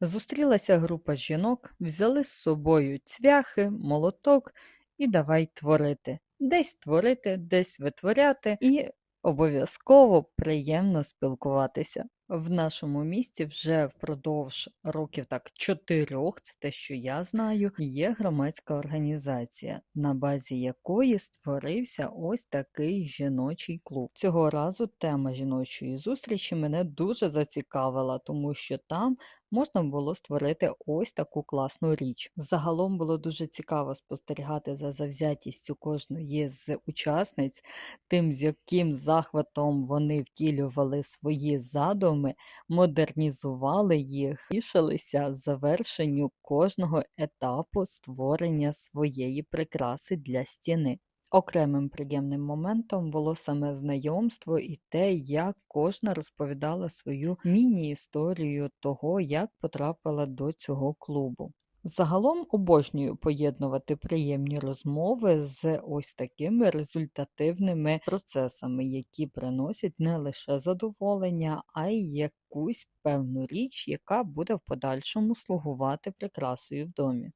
Зустрілася група жінок, взяли з собою цвяхи, молоток і давай творити. Десь творити, десь витворяти, і обов'язково приємно спілкуватися. В нашому місті вже впродовж років так чотирьох, це те, що я знаю, є громадська організація, на базі якої створився ось такий жіночий клуб. Цього разу тема жіночої зустрічі мене дуже зацікавила, тому що там можна було створити ось таку класну річ. Загалом було дуже цікаво спостерігати за завзятістю кожної з учасниць, тим, з яким захватом вони втілювали свої задуми, модернізували їх, тішилися завершенню кожного етапу створення своєї прикраси для стіни. Окремим приємним моментом було саме знайомство і те, як кожна розповідала свою міні-історію того, як потрапила до цього клубу. Загалом обожнюю поєднувати приємні розмови з ось такими результативними процесами, які приносять не лише задоволення, а й якусь певну річ, яка буде в подальшому слугувати прикрасою в домі.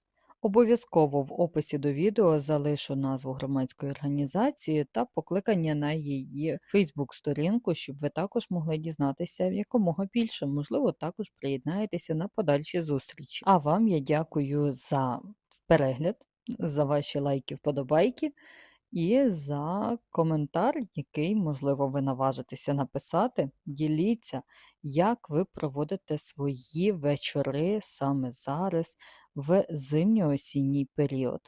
Обов'язково в описі до відео залишу назву громадської організації та покликання на її Фейсбук-сторінку, щоб ви також могли дізнатися якомога більше. Можливо, також приєднаєтеся на подальші зустрічі. А вам я дякую за перегляд, за ваші лайки, вподобайки і за коментар, який, можливо, ви наважитеся написати. Діліться, як ви проводите свої вечори саме зараз в зимньо-осінній період.